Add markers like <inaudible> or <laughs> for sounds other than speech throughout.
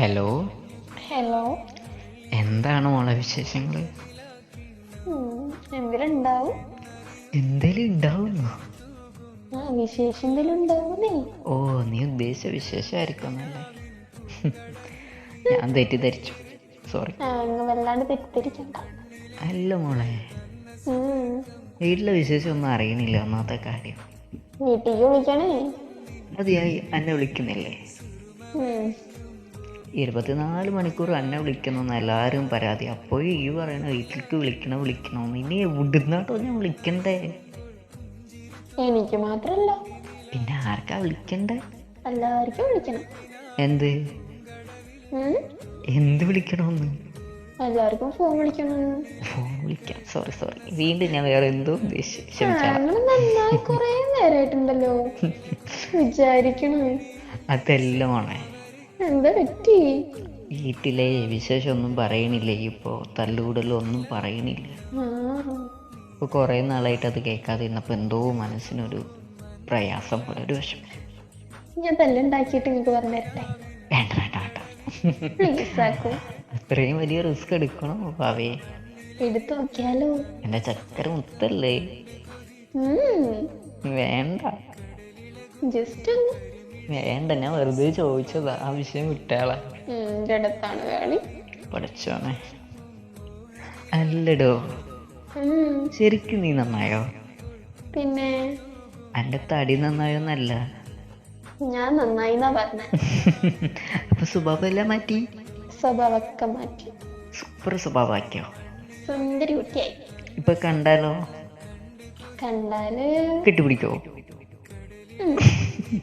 Hello hello എന്താണ് മോളെ വിശേഷങ്ങൾ എന്തിലുണ്ടാവും? എന്തേലും ഉണ്ടാവുന്നു? ആ വിശേഷം ഉണ്ടാവുന്നേ. ഓ നീ ഉദ്ദേശിച്ച വിശേഷമായിരിക്കുമല്ലേ ഞാൻ തെറ്റിദ്ധരിച്ചു. സോറി ആ അങ്ങ് വല്ലാണ്ട് തെറ്റിദ്ധരിക്കണ്ട. അല്ല മോളെ. വീട്ടിലെ വിശേഷം ഒന്നും അറിയണില്ല ഒന്നാമത്തെ കാര്യം. വീട്ടിലേക്ക് വിളിക്കണേ? മതിയായി എന്നെ വിളിക്കുന്നില്ലേ? ഉം. ഇരുപത്തിനാല് മണിക്കൂർ എന്നെ വിളിക്കണമെന്ന് എല്ലാവരും പരാതി. അപ്പോഴും ഈ പറയണ വീട്ടിലേക്ക് വിളിക്കണം വിളിക്കണമെന്ന് ഇനി എവിടുന്നാട്ടോ ഞാൻ വിളിക്കണ്ടേ? എനിക്ക് മാത്രല്ല. പിന്നെ ആർക്കാ വിളിക്കണ്ടേ? എല്ലാവർക്കും വിളിക്കണം. എന്ത്? എന്ത് വിളിക്കണമെന്ന് എല്ലാവർക്കും ഫോൺ വിളിക്കണം. ഫോൺ വിളിക്കാം. Sorry sorry. വീണ്ടും ഞാൻ വേറെ എന്തോ ഉദ്ദേശിച്ചു കൊറേ നേരായിട്ടുണ്ടല്ലോ. <laughs> വിചാരിക്കണം. അതല്ല മോളെ. എന്താ പറ്റി? വീട്ടിലെ വിശേഷമൊന്നും പറയണില്ല? ഇപ്പോൾ തല്ലുകൂടലും ഒന്നും പറയണില്ല ഇപ്പൊ ഇപ്പോൾ കുറേ നാളായിട്ട് അത് കേൾക്കാതെ ഇരുന്നപ്പോൾ എന്തോ മനസ്സിനൊരു പ്രയാസം പോലെ ഒരു വിഷമം. ഞാൻ തല്ലുണ്ടാക്കിയിട്ട് നിങ്ങൾക്ക് പറഞ്ഞു തരട്ടെ? വേണ്ട വേണ്ട വേണ്ട. പ്ലീസ് ആക്കൂ. അത്രയും വലിയ റിസ്ക് എടുക്കണോ ഭാവേ എടുത്തു നോക്കിയാലോ? എന്റെ ചക്കര മുത്തല്ലേ? വേണ്ട. ജസ്റ്റ് ഒന്ന് വേണ്ട ഞാൻ വെറുതെ ചോദിച്ചതാ. ആ വിഷയം വിട്ടാളെ അടുത്താണ് കളി അല്ലടോ. ഉം. ശരിക്കും നീ നന്നായോ? പിന്നെ? എന്റെ തടി നന്നായോന്നല്ല. ഞാൻ നന്നായി പറഞ്ഞ. <laughs> അപ്പൊ സ്വഭാവമെല്ലാം മാറ്റി? സ്വഭാവമൊക്കെ മാറ്റി. സൂപ്പർ സ്വഭാവമാക്കിയോ? സുന്ദരി കുട്ടിയായി. ഇപ്പൊ കണ്ടാലോ? കണ്ടാൽ കെട്ടിപ്പിടിക്കോ? ഉം. <laughs>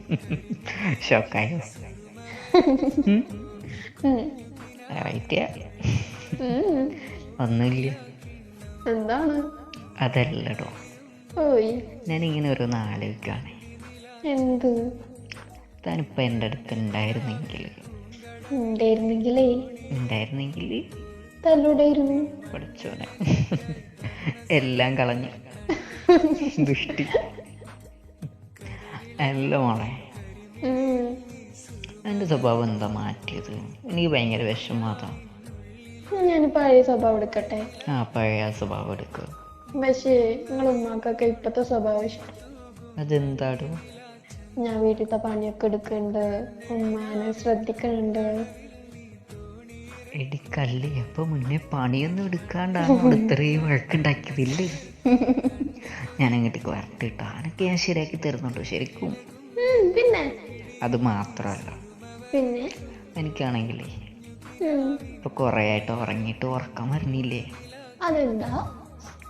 റൈറ്റ് ഉം. ഒന്നുമില്ല. എന്താണ്? അതല്ലടോ. ഞാനിങ്ങനെ ഓരോന്ന് ആലോചിക്കുകയാണ് എന്ത്? താനിപ്പോ എന്റെ അടുത്ത് ഉണ്ടായിരുന്നെങ്കിൽ ഉണ്ടായിരുന്നെങ്കിലേ? ഉണ്ടായിരുന്നെങ്കിൽ. തല്ലൂടായിരുന്നു പഠിച്ചോനെ. എല്ലാം കളഞ്ഞു. <laughs> ദുഷ്ടി. അല്ല മോളെ. എന്റെ എന്റെ സ്വഭാവം എന്താ മാറ്റിയത്? എനിക്ക് ഭയങ്കര വിഷമം ഞാൻ പഴയ സ്വഭാവം എടുക്കട്ടെ? ആ പഴയ സ്വഭാവം എടുക്കുക പക്ഷേ നിങ്ങളെ ഉമ്മാക്കൊക്കെ ഇപ്പത്തെ സ്വഭാവം ഇഷ്ടം. അതെന്താടോ? ഞാൻ വീട്ടിലത്തെ പണിയൊക്കെ എടുക്കുന്നുണ്ട് ഉമ്മാനെ ശ്രദ്ധിക്കുന്നുണ്ട് എടി കള്ളി അപ്പൊ മുന്നേ പണിയൊന്നും എടുക്കാണ്ടാണ് ഇത്രയും വഴക്കുണ്ടാക്കിയതില്ലേ? <laughs> ഞാൻ അങ്ങോട്ടേക്ക് വരട്ടെ കേട്ടോ അനക്ക് ഞാൻ ശരിയാക്കി തരുന്നുണ്ടോ ശരിക്കും? പിന്നെ? അത് മാത്രമല്ല. പിന്നെ? എനിക്കാണെങ്കിലേ ഇപ്പൊ കുറേ ആയിട്ട് ഉറങ്ങിയിട്ട് ഉറക്കം വരുന്നില്ലേ അതെന്താ?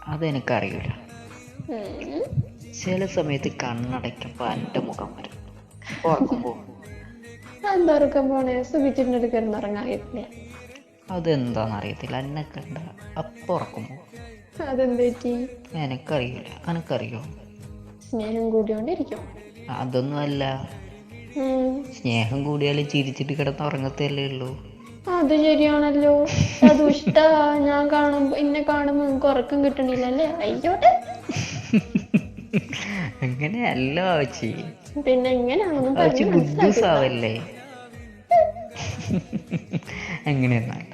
അതെനിക്കറിയില്ല ചില സമയത്ത് കണ്ണടയ്ക്കുമ്പോൾ എന്റെ മുഖം വരും. ഉറക്കുമ്പോ എന്താ ഉറക്കം പോണേ? സുഖിച്ചിട്ട് കിടന്നുറങ്ങാറില്ല അതെന്താണെന്നറിയത്തില്ല എന്നെ കണ്ട അപ്പം ഉറക്കുമ്പോൾ അതെന്ത് പറ്റി എനിക്കറിയില്ല. എനിക്കറിയോ സ്നേഹം കൂടിയോണ്ടിരിക്കും. അതൊന്നുമല്ല. അല്ല സ്നേഹം കൂടിയാൽ ചിരിച്ചിട്ട് കിടന്ന് ഉറങ്ങത്തല്ലേ ഉള്ളൂ. അത് ശരിയാണല്ലോ. അത് ഇഷ്ട ഞാൻ കാണുമ്പോ എന്നെ കാണുമ്പോ നമുക്ക് ഉറക്കം കിട്ടണില്ലല്ലേ? അയ്യോട്ടെ. അങ്ങനെയല്ല ആച്ചി പിന്നെ എങ്ങനെയാണെന്ന് ബുദ്ധുസാവല്ലേ അങ്ങനെയൊന്നല്ല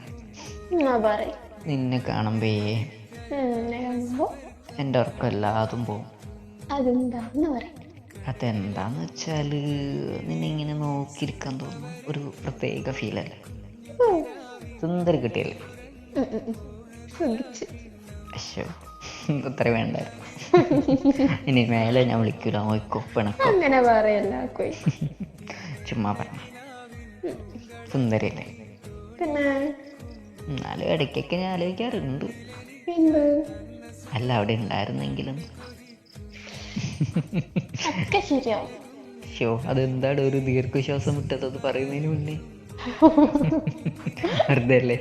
നിന്നെ കാണുമ്പേ എന്റെ ഉറക്കം എല്ലാതും പോവും. അതെന്താന്ന് വെച്ചാൽ നിന്നെ ഇങ്ങനെ നോക്കിയിരിക്കാൻ തോന്നുന്നു ഒരു പ്രത്യേക ഫീൽ അല്ല? സുന്ദരി കിട്ടിയല്ലേ? അശോ അത്ര വേണ്ടായിരുന്നു. ഇനി മേലെ ഞാൻ വിളിക്കൂല. നോക്കോ പിണക്കോ അങ്ങനെ പറയല്ല ചുമ്മാ പറഞ്ഞു സുന്ദരിയല്ലേ? പിന്നെ എന്നാലും ഇടയ്ക്കൊക്കെ ഞാൻ ആലോചിക്കാറുണ്ട്. അല്ല അവിടെ ഉണ്ടായിരുന്നെങ്കിലും. ഷോ അതെന്താണ് ഒരു ദീർഘശ്വാസം വിട്ടത് അത് പറയുന്നതിന് മുന്നേ? <laughs> വെറുതെ അല്ലേ.